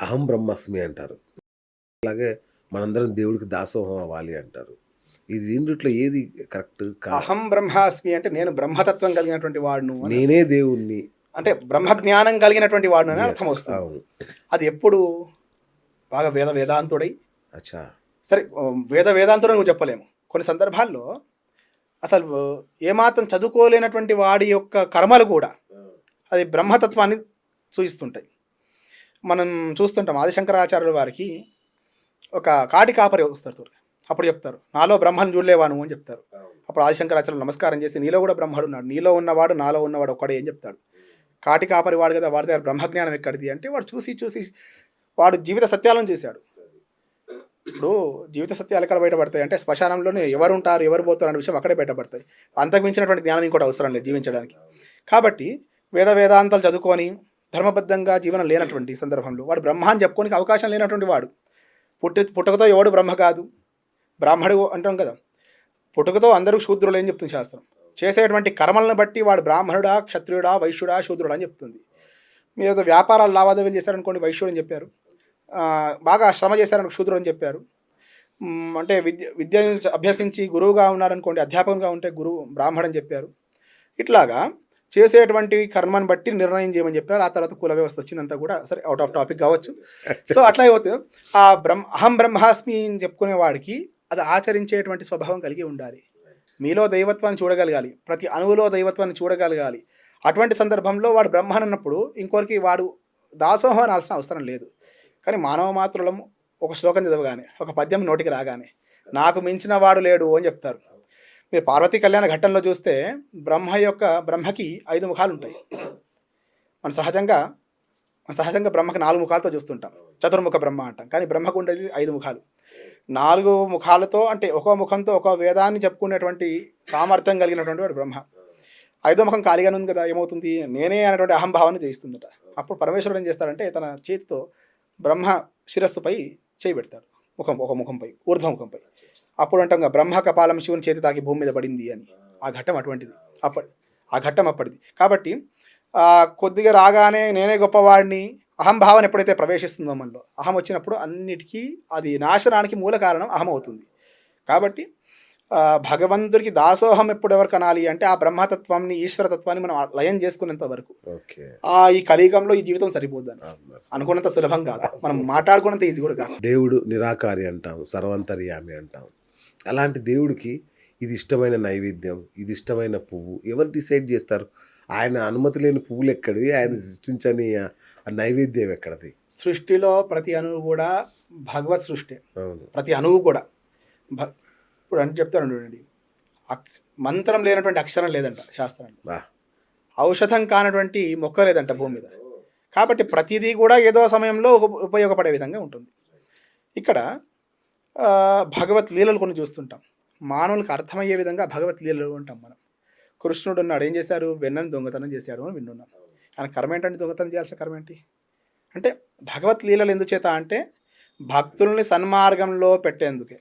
అహం బ్రహ్మస్మి అంటారు. అలాగే మనందరం దేవుడికి దాసోహం అవ్వాలి అంటారు. ఇది రెండిట్లో ఏది కరెక్ట్? అహం బ్రహ్మాస్మి అంటే నేను బ్రహ్మతత్వం కలిగినటువంటి వాడును. నేనే దేవుణ్ణి. అంటే బ్రహ్మ జ్ఞానం కలిగినటువంటి వాడును అని అర్థం వస్తుంది. అది ఎప్పుడు బాగా వేద వేదాంతుడై అచ్చా. సరే వేద వేదాంతుడు నువ్వు చెప్పలేము. కొన్ని సందర్భాల్లో అసలు ఏమాత్రం చదువుకోలేనటువంటి వాడి యొక్క కర్మలు కూడా అది బ్రహ్మతత్వాన్ని సూచిస్తుంటాయి. మనం చూస్తుంటాం ఆదిశంకరాచార్యుల వారికి ఒక కాటి కాపరి వస్తారు చూడు. అప్పుడు చెప్తారు నాలో బ్రహ్మను చూడలేవాను అని చెప్తారు. అప్పుడు ఆదిశంకరాచార్యులు నమస్కారం చేసి నీలో కూడా బ్రహ్మడు ఉన్నాడు నీలో ఉన్నవాడు నాలో ఉన్నవాడు ఒక్కడే అని చెప్తాడు. కాటి కాపరి వాడు కదా వాడి దగ్గర బ్రహ్మజ్ఞానం ఎక్కడిది అంటే వాడు చూసి చూసి వాడు జీవిత సత్యాలను చూశాడు. ఇప్పుడు జీవిత సత్యాలు ఎక్కడ బయటపడతాయి అంటే శ్మశానంలోనే ఎవరు ఉంటారు ఎవరు పోతారు అనే విషయం అక్కడే బయటపడతాయి. అంతకు మించినటువంటి జ్ఞానం ఇంకోటి అవసరం లేదు జీవించడానికి. కాబట్టి వేద వేదాంతాలు చదువుకొని ధర్మబద్ధంగా జీవనం లేనటువంటి సందర్భంలో వాడు బ్రహ్మ అని చెప్పుకోనికి అవకాశం లేనటువంటి వాడు. పుట్టి పుట్టుకతో ఎవడు బ్రహ్మ కాదు. బ్రాహ్మడు అంటాం కదా. పుట్టుకతో అందరూ శూద్రులు అని చెప్తుంది శాస్త్రం. చేసేటువంటి కర్మలను బట్టి వాడు బ్రాహ్మణుడా క్షత్రియుడా వైశ్యుడా శూద్రుడా అని చెప్తుంది. మీరు ఏదో వ్యాపారాలు లావాదేవీలు చేశారనుకోండి వైశ్యుడు అని చెప్పారు. బాగా శ్రమ చేశారనుకో శూద్రుడు అని చెప్పారు. అంటే విద్య విద్య అభ్యసించి గురువుగా ఉన్నారనుకోండి అధ్యాపకంగా ఉంటే గురువు బ్రాహ్మణని చెప్పారు. ఇట్లాగా చేసేటువంటి కర్మను బట్టి నిర్ణయం చేయమని చెప్పారు. ఆ తర్వాత కుల వ్యవస్థ వచ్చిందంతా కూడా సరే అవుట్ ఆఫ్ టాపిక్ కావచ్చు. సో అట్లా అయిపోతే ఆ బ్రహ్మ అహం బ్రహ్మాస్మి అని చెప్పుకునే వాడికి అది ఆచరించేటువంటి స్వభావం కలిగి ఉండాలి. మీలో దైవత్వాన్ని చూడగలగాలి. ప్రతి అణువులో దైవత్వాన్ని చూడగలగాలి. అటువంటి సందర్భంలో వాడు బ్రహ్మన్ అన్నప్పుడు ఇంకొకరికి వాడు దాసోహం అనాల్సిన అవసరం లేదు. కానీ మానవ మాత్రులం ఒక శ్లోకం చదవగానే ఒక పద్యం నోటికి రాగానే నాకు మించిన వాడు లేడు అని చెప్తారు. మీరు పార్వతీ కళ్యాణ ఘట్టంలో చూస్తే బ్రహ్మ యొక్క బ్రహ్మకి ఐదు ముఖాలు ఉంటాయి మన సహజంగా మన సహజంగా బ్రహ్మకి నాలుగు ముఖాలతో చూస్తుంటాం. చతుర్ముఖ బ్రహ్మ అంటాం. కానీ బ్రహ్మకు ఉండేది ఐదు ముఖాలు. నాలుగు ముఖాలతో అంటే ఒక్కో ముఖంతో ఒక్కో వేదాన్ని చెప్పుకునేటువంటి సామర్థ్యం కలిగినటువంటి వాడు బ్రహ్మ. ఐదో ముఖం ఖాళీగానే ఉంది కదా ఏమవుతుంది? నేనే అనేటువంటి అహంభావాన్ని జయిస్తుందట. అప్పుడు పరమేశ్వరుడు ఏం చేస్తాడంటే తన చేతితో బ్రహ్మ శిరస్సుపై చేయి పెడతాడు. ముఖం ఒక ముఖంపై ఊర్ధ్వముఖంపై. అప్పుడు అంటాం కదా, బ్రహ్మ కపాలం శివుని చేతి తాకి భూమి మీద పడింది అని. ఆ ఘట్టం అటువంటిది. అప్పటి ఆ ఘట్టం అప్పటిది. కాబట్టి కొద్దిగా రాగానే నేనే గొప్పవాడిని అహంభావన ఎప్పుడైతే ప్రవేశిస్తుందో మనలో అహం వచ్చినప్పుడు అన్నిటికీ అది నాశనానికి మూల కారణం అహం అవుతుంది కాబట్టి భగవంతుడికి దాసోహం ఎప్పుడు ఎవరికి అనాలి అంటే ఆ బ్రహ్మతత్వాన్ని ఈశ్వరతత్వాన్ని మనం లయం చేసుకునేంత వరకు. ఓకే. ఆ ఈ కలియుగంలో ఈ జీవితం సరిపోద్దని. అనుకున్నంత సులభం కాదు. మనం మాట్లాడుకున్నంత ఈజీ కూడా కాదు. దేవుడు నిరాకారి అంటాం సర్వంతర్యామి అంటాం. అలాంటి దేవుడికి ఇది ఇష్టమైన నైవేద్యం ఇది ఇష్టమైన పువ్వు. ఎవరు డిసైడ్ చేస్తారు? ఆయన అనుమతి లేని పువ్వులు ఎక్కడివి? ఆయన సృష్టించని నైవేద్యం ఎక్కడది? సృష్టిలో ప్రతి అణువు కూడా భగవత్ సృష్టి. ప్రతి అణువు కూడా. భ- ఇప్పుడు అంటే చెప్తాను చూడండి. మంత్రం లేనటువంటి అక్షరం లేదంట శాస్త్రంలో. ఔషధం కానటువంటి మొక్క లేదంట భూమి మీద. కాబట్టి ప్రతిదీ కూడా ఏదో సమయంలో ఉప- ఉపయోగపడే విధంగా ఉంటుంది. ఇక్కడ భగవత్ లీలలు కొన్ని చూస్తుంటాం. మానవులకు అర్థమయ్యే విధంగా భగవత్ లీలలు ఉంటాం మనం. కృష్ణుడు ఉన్నాడు ఏం చేశాడు? వెన్నని దొంగతనం చేశాడు అని విన్నున్నాం ఆయన కర్మ ఏంటంటే దొంగతనం చేయాల్సిన కర్మ ఏంటి? అంటే భగవత్ లీలలు ఎందుచేత అంటే భక్తుల్ని సన్మార్గంలో పెట్టేందుకే.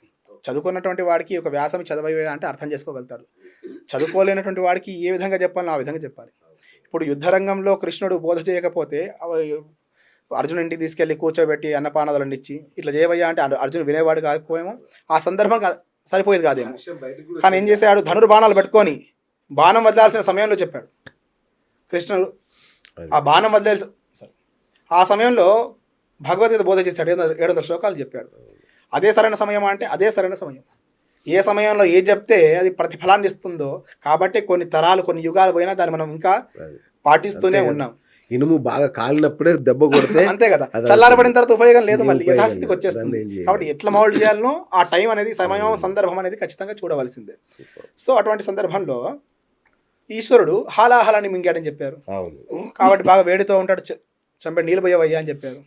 చదువుకున్నటువంటి వాడికి ఒక వ్యాసం చదవే అంటే అర్థం చేసుకోగలుగుతాడు. చదువుకోలేనటువంటి వాడికి ఏ విధంగా చెప్పాలో ఆ విధంగా చెప్పాలి. ఇప్పుడు యుద్ధరంగంలో కృష్ణుడు బోధ చేయకపోతే అర్జున్ ఇంటికి తీసుకెళ్ళి కూర్చోబెట్టి అన్నపానాదులను ఇచ్చి ఇట్లా చేయవయ్యా అంటే అర్జు- అర్జున్ వినేవాడు కాకపోయేమో. ఆ సందర్భం సరిపోయేది కాదేమో. కానీ ఏం చేశాడు? ధనుర్బాణాలు పెట్టుకొని బాణం వదలాల్సిన సమయంలో చెప్పాడు. కృష్ణుడు ఆ బాణం వదిలేసి సరే. ఆ సమయంలో భగవద్గీత బోధ చేశాడు. ఏడు ఏడు వందల శ్లోకాలు చెప్పాడు. అదే సరైన సమయం అంటే అదే సరైన సమయం. ఏ సమయంలో ఏ చెప్తే అది ప్రతిఫలాన్ని ఇస్తుందో కాబట్టి కొన్ని తరాలు కొన్ని యుగాలు పోయినా దాన్ని మనం ఇంకా. పాటిస్తూనే ఉన్నాం. ఇనుము బాగా కాలినప్పుడే దెబ్బ కొడితే అంతే కదా. చల్లారబడిన తర్వాత ఉపయోగం లేదు మళ్ళీ యథాస్థితికి. వచ్చేస్తుంది? కాబట్టి ఎట్లా మౌల్డ్ చేయాలనో ఆ టైం అనేది సమయం సందర్భం అనేది ఖచ్చితంగా చూడవలసిందే. సో అటువంటి సందర్భంలో ఈశ్వరుడు హాలాహలాన్ని మింగాడని చెప్పారు. కాబట్టి బాగా వేడితో ఉంటాడు. చంపే నీళ్ళు పోయేవయ్యా అని చెప్పారు.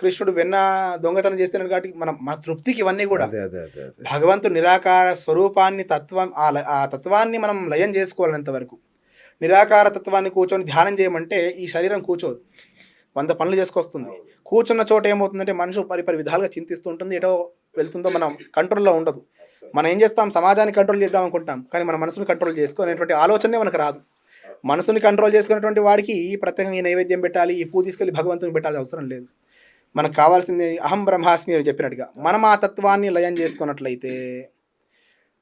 కృష్ణుడు వెన్న దొంగతనం చేస్తున్నాడు కాబట్టి మనం మా తృప్తికి ఇవన్నీ కూడా భగవంతుడు నిరాకార స్వరూపాన్ని తత్వం ఆ తత్వాన్ని మనం లయం చేసుకోవాలంత వరకు. నిరాకార తత్వాన్ని కూర్చొని ధ్యానం చేయమంటే ఈ శరీరం కూర్చోదు. వంద పనులు చేసుకొస్తుంది. కూర్చున్న చోట ఏమవుతుందంటే మనిషి పరిపరి విధాలుగా చింతిస్తూ ఉంటుంది ఎటో వెళ్తుందో మనం కంట్రోల్లో ఉండదు. మనం ఏం చేస్తాం? సమాజాన్ని కంట్రోల్ చేద్దాం అనుకుంటాం కానీ మన మనసుని కంట్రోల్ చేసుకునేటువంటి ఆలోచనే మనకు రాదు. మనసుని కంట్రోల్ చేసుకున్నటువంటి వాడికి ఈ ప్రత్యేకంగా ఈ నైవేద్యం పెట్టాలి ఈ పూ తీసుకెళ్ళి భగవంతుని పెట్టాలి అవసరం లేదు. మనకు కావాల్సింది అహం బ్రహ్మాస్మి అని చెప్పినట్టుగా. మనం ఆ తత్వాన్ని లయం చేసుకున్నట్లయితే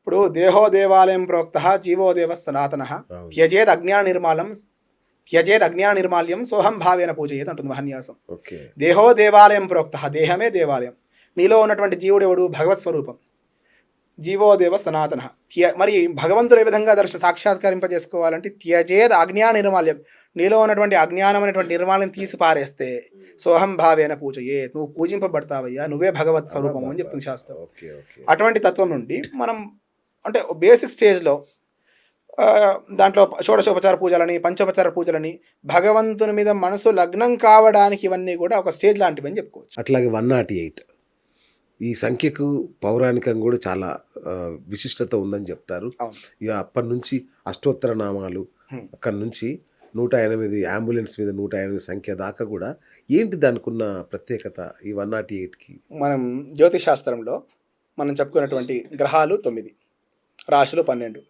ఇప్పుడు దేహో దేవాలయం ప్రోక్త జీవో దేవ సనాతన. త్యజేద్ అజ్ఞాన నిర్మాలం త్యజేద్ అజ్ఞాన నిర్మాల్యం సోహం భావేన పూజయేది అంటుంది మహన్యాసం. దేహో దేవాలయం ప్రోక్త దేహమే దేవాలయం. నీలో ఉన్నటువంటి జీవుడు ఎవడు భగవత్ స్వరూపం. జీవో దేవ సనాతన త్య మరి భగవంతుడు ఏ విధంగా దర్శ సాక్షాత్కరింపజేసుకోవాలంటే త్యజేద్ అజ్ఞాన నిర్మాల్యం నీలో ఉన్నటువంటి అజ్ఞానం అనేటువంటి నిర్మాల్యం తీసి పారేస్తే సోహం భావేన పూజయే నువ్వు పూజింపబడతావయ్యా నువ్వే భగవత్ స్వరూపం అని చెప్తుంది శాస్త్రం. అటువంటి తత్వం నుండి మనం అంటే బేసిక్ స్టేజ్లో దాంట్లో షోడశోపచార పూజలని పంచోపచార పూజలని భగవంతుని మీద మనసు లగ్నం కావడానికి ఇవన్నీ కూడా ఒక స్టేజ్ లాంటివి అని చెప్పుకోవచ్చు. అట్లాగే వన్ నాట్ ఎయిట్. ఈ సంఖ్యకు పౌరాణికం కూడా చాలా విశిష్టత ఉందని చెప్తారు. ఇక అప్పటి నుంచి అష్టోత్తర నామాలు. అక్కడి నుంచి నూట ఎనిమిది అంబులెన్స్ మీద నూట ఎనిమిది సంఖ్య దాకా కూడా ఏంటి దానికి ఉన్న ప్రత్యేకత ఈ వన్ నాట్ ఎయిట్కి? మనం జ్యోతిష్ శాస్త్రంలో మనం చెప్పుకున్నటువంటి గ్రహాలు తొమ్మిది. రాశులు పన్నెండు.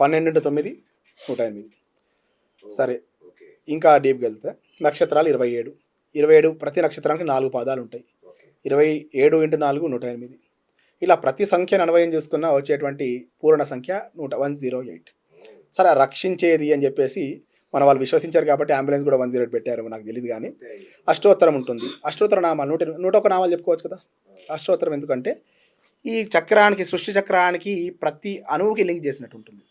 పన్నెండు తొమ్మిది నూట ఎనిమిది. సరే ఇంకా డీప్కి వెళ్తే నక్షత్రాలు ఇరవై ఏడు. ఇరవై ఏడు ప్రతి నక్షత్రానికి నాలుగు పాదాలు ఉంటాయి. ఇరవై ఏడు ఇంటూ నాలుగు నూట ఎనిమిది. ఇలా ప్రతి సంఖ్యను అన్వయం చేసుకున్న వచ్చేటువంటి పూర్ణ సంఖ్య నూట వన్ జీరో ఎయిట్. సరే రక్షించేది అని చెప్పేసి మన వాళ్ళు విశ్వసించారు కాబట్టి అంబులెన్స్ కూడా వన్ జీరో ఎయిట్ పెట్టారు నాకు తెలియదు కానీ అష్టోత్తరం ఉంటుంది. అష్టోత్తర నామాలు నూట నూట ఒక నామాలు చెప్పుకోవచ్చు కదా? అష్టోత్తరం ఎందుకంటే ఈ చక్రానికి సృష్టి చక్రానికి ప్రతి అణువుకి లింక్ చేసినట్టు ఉంటుంది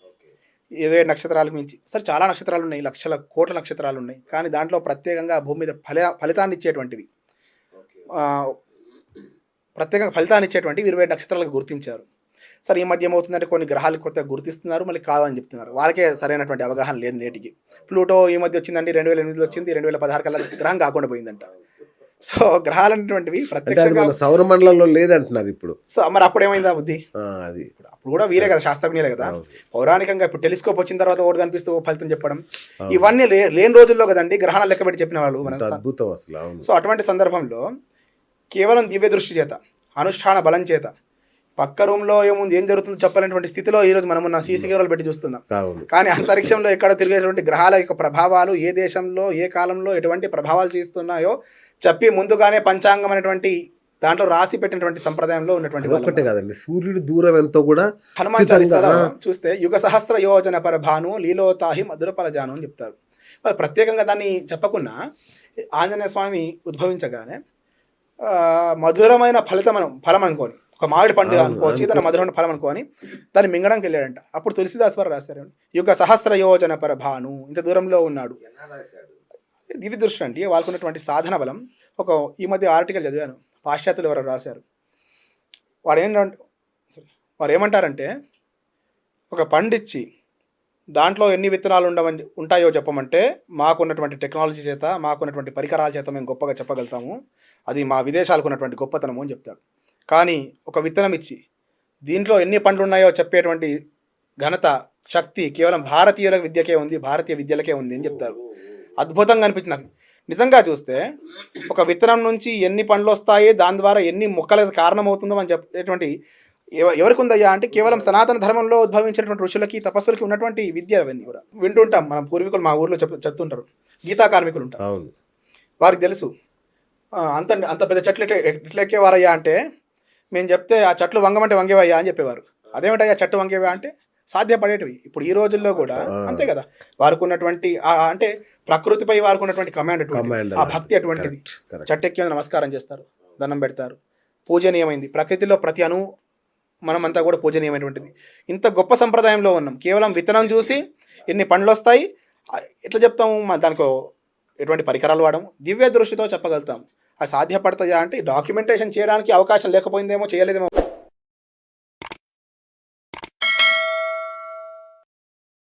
ఇరవై నక్షత్రాలకు మించి. సరే చాలా నక్షత్రాలు ఉన్నాయి లక్షల కోట్ల నక్షత్రాలు ఉన్నాయి. కానీ దాంట్లో ప్రత్యేకంగా భూమి మీద ఫలి ఫలితాన్ని ఇచ్చేటువంటివి. ప్రత్యేకంగా ఫలితాన్ని ఇచ్చేటువంటివి ఇరవై నక్షత్రాలకు గుర్తించారు. సరే ఈ మధ్య ఏమవుతుందంటే కొన్ని గ్రహాలు కొత్తగా గుర్తిస్తున్నారు మళ్ళీ కాదని చెప్తున్నారు. వాళ్ళకే సరైనటువంటి అవగాహన లేదు నేటికి. ప్లూటో ఈ మధ్య వచ్చిందండి రెండు వేల ఎనిమిదిలో వచ్చింది రెండు వేల పదహారు కల్లా గ్రహం కాకుండా పోయిందంట. సో గ్రహాలు అనేటువంటివి ప్రత్యక్షంగా మన సౌరమండలంలో లేదంటున్నారు ఇప్పుడు. సో మరి అప్పుడు ఏమైందా బుద్ధి? అది. అప్పుడు కూడా వీరే కదా శాస్త్రజ్ఞులే కదా. పౌరాణికంగా ఇప్పుడు టెలిస్కోప్ వచ్చిన తర్వాత ఒకటి కనిపిస్తూ ఓ ఫలితం చెప్పడం. ఇవన్నీ లేని రోజుల్లో కదండి గ్రహణాలు లెక్క పెట్టి చెప్పిన వాళ్ళు అద్భుతం అసలు సో అటువంటి సందర్భంలో కేవలం దివ్య దృష్టి చేత అనుష్ఠాన బలం చేత పక్క రూమ్లో ఏముంది ఏం జరుగుతుందో చెప్పలేనటువంటి స్థితిలో ఈరోజు మనం ఉన్న సీసీ కెమెరాలు పెట్టి చూస్తున్నాం. కానీ అంతరిక్షంలో ఎక్కడ తిరిగేటువంటి గ్రహాల యొక్క ప్రభావాలు ఏ దేశంలో ఏ కాలంలో ఎటువంటి ప్రభావాలు చేస్తున్నాయో చెప్పి ముందుగానే పంచాంగం అనేటువంటి దాంట్లో రాసి పెట్టినటువంటి సంప్రదాయంలో ఉన్నటువంటి. అదొక్కటే కాదండి సూర్యుడు దూరం ఎంతో కూడా హనుమాన్ చాలీసాలో. చూస్తే యుగ సహస్ర యోజన పరభాను లీలోతాహి మధుర పరజాను అని చెప్తారు మరి ప్రత్యేకంగా దాన్ని చెప్పకుండా ఆంజనేయ స్వామి ఉద్భవించగానే ఆ, మధురమైన ఫలితం ఫలం అనుకోని ఒక మామిడి పండు అవును, అనుకోవచ్చు అనుకో. దాని మధురమైన ఫలం అనుకోని దాన్ని మింగడానికి వెళ్ళాడంట అప్పుడు తులసిదాస్ వారు రాశారు యుగ సహస్ర యోజన పరభాను ఇంత దూరంలో ఉన్నాడు దివ్య దృష్టి అండి. వాళ్ళకున్నటువంటి సాధన బలం. ఒక ఈ మధ్య ఆర్టికల్ చదివాను. పాశ్చాత్యులు ఎవరో రాశారు. వాడు ఏంటంటే వారు ఏమంటారంటే ఒక పండిచ్చి దాంట్లో ఎన్ని విత్తనాలు ఉండవని ఉంటాయో చెప్పమంటే మాకున్నటువంటి టెక్నాలజీ చేత మాకున్నటువంటి పరికరాల చేత మేము గొప్పగా చెప్పగలుగుతాము. అది మా విదేశాలకు ఉన్నటువంటి గొప్పతనము అని చెప్తాడు. కానీ ఒక విత్తనం ఇచ్చి దీంట్లో ఎన్ని పండ్లు ఉన్నాయో చెప్పేటువంటి ఘనత శక్తి కేవలం భారతీయుల విద్యకే ఉంది భారతీయ విద్యలకే ఉంది అని చెప్తారు. అద్భుతంగా అనిపించింది. నాకు నిజంగా చూస్తే ఒక విత్తనం నుంచి ఎన్ని పండ్లు వస్తాయి దాని ద్వారా ఎన్ని మొక్కలకు కారణమవుతుందో అని చెప్పేటువంటి ఎవ- ఎవరికి ఉందయ్యా అంటే కేవలం సనాతన ధర్మంలో ఉద్భవించినటువంటి ఋషులకి తపస్సులకి ఉన్నటువంటి విద్య అవన్నీ కూడా. వింటుంటాం మన పూర్వీకులు మా ఊర్లో చెప్ చెప్తుంటారు. గీతా కార్మికులు ఉంటారు. వారికి తెలుసు. అంత అంత పెద్ద చెట్లు ఎట్లా ఎక్కేవారయ్యా అంటే మేము చెప్తే ఆ చెట్లు వంగమంటే వంగేవయ్యా అని చెప్పేవారు. అదేమిటయ్యా చెట్టు వంగేవా అంటే సాధ్యపడేటివి. ఇప్పుడు ఈ రోజుల్లో కూడా. అంతే కదా. వారికి ఉన్నటువంటి అంటే ప్రకృతిపై వారికి ఉన్నటువంటి కమాండ్ ఆ భక్తి అటువంటిది. కరెక్ట్ చెట్టు ఎక్కి నమస్కారం చేస్తారు దండం పెడతారు. పూజనీయమైంది. ప్రకృతిలో ప్రతి అణువు మనమంతా కూడా పూజనీయమైనటువంటిది. ఇంత గొప్ప సంప్రదాయంలో ఉన్నాం. కేవలం విత్తనం చూసి ఎన్ని పండ్లు వస్తాయి ఎట్లా చెప్తాము మన దానికి ఎటువంటి పరికరాలు వాడము. దివ్య దృష్టితో చెప్పగలుగుతాం. అది సాధ్యపడతాయా అంటే డాక్యుమెంటేషన్ చేయడానికి అవకాశం లేకపోయిందేమో చేయలేదేమో